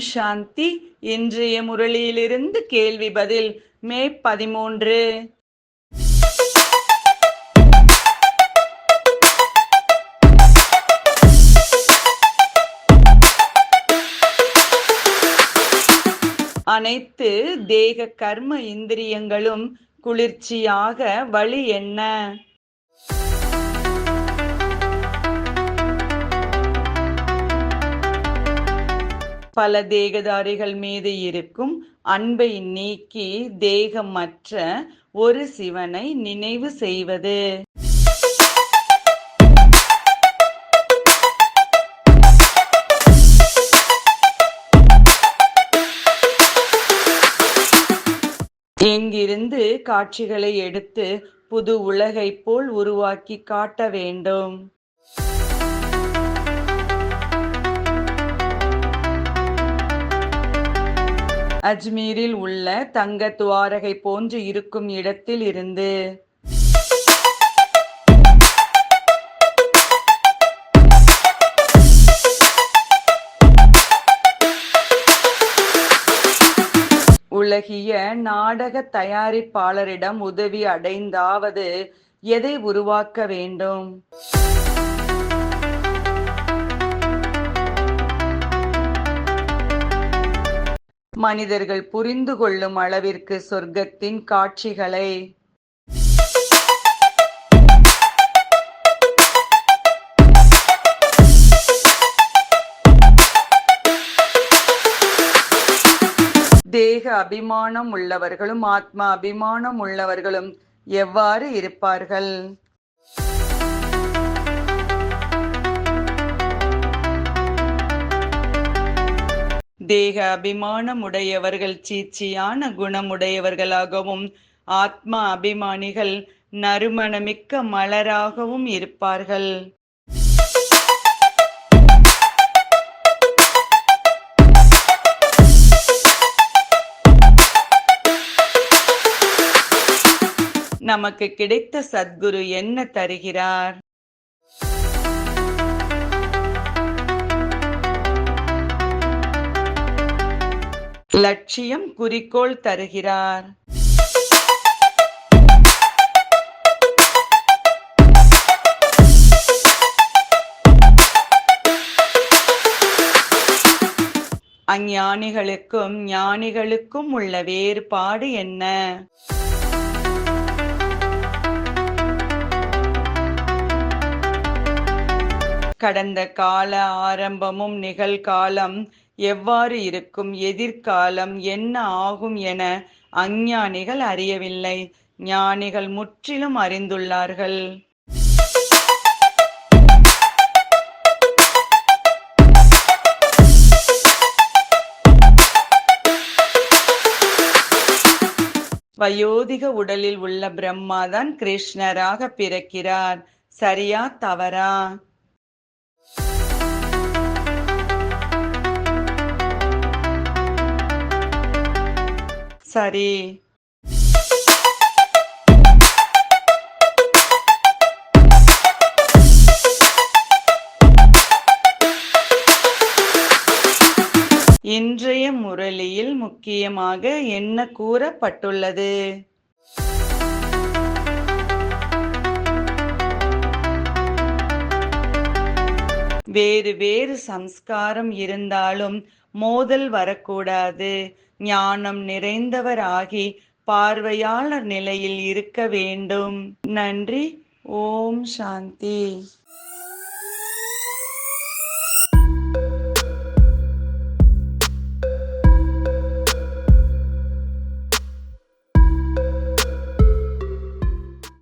சாந்தி இன்றைய முரளியிலிருந்து கேள்வி பதில் மே பதிமூன்று. அனைத்து தேக கர்ம இந்திரியங்களும் குளிர்ச்சியாக வழி என்ன? பல தேகதாரிகள் மீது இருக்கும் அன்பை நீக்கி தேகமற்ற ஒரு சிவனை நினைவு செய்வது. இங்கிருந்து காட்சிகளை எடுத்து புது உலகைப் போல் உருவாக்கி காட்ட வேண்டும். அஜ்மீரில் உள்ள தங்க துவாரகை போன்று இருக்கும் இடத்தில் இருந்து. உலகிய நாடக தயாரிப்பாளரிடம் உதவி அடைந்தாவது எதை உருவாக்க வேண்டும்? மனிதர்கள் புரிந்து கொள்ளும் அளவிற்கு சொர்க்கத்தின் காட்சிகளை. தேக அபிமானம் உள்ளவர்களும் ஆத்மா அபிமானம் உள்ளவர்களும் எவ்வாறு இருப்பார்கள்? தேக அபிமானம் உடையவர்கள் சீச்சியான குணமுடையவர்களாகவும் ஆத்மா அபிமானிகள் நறுமணமிக்க மலராகவும் இருப்பார்கள். நமக்கு கிடைத்த சத்குரு என்ன தருகிறார்? லட்சியம் குறிக்கோள் தருகிறார். அஞ்ஞானிகளுக்கும் ஞானிகளுக்கும் உள்ள வேறுபாடு என்ன? கடந்த கால ஆரம்பமும் நிகழ்காலம் எவ்வாறு இருக்கும் எதிர்காலம் என்ன ஆகும் என அஞ்ஞானிகள் அறியவில்லை. ஞானிகள் முற்றிலும் அறிந்துள்ளார்கள். வயோதிக உடலில் உள்ள பிரம்மாதான் கிருஷ்ணராக பிறக்கிறார். சரியா தவறா? சரி. இன்றைய முரளியில் முக்கியமாக என்ன கூறப்பட்டுள்ளது? வேறு வேறு சம்ஸ்காரம் இருந்தாலும் மோதல் வரக்கூடாது. ஞானம் நிறைந்தவராகி பார்வையாளர் நிலையில் இருக்க வேண்டும். நன்றி. ஓம் சாந்தி.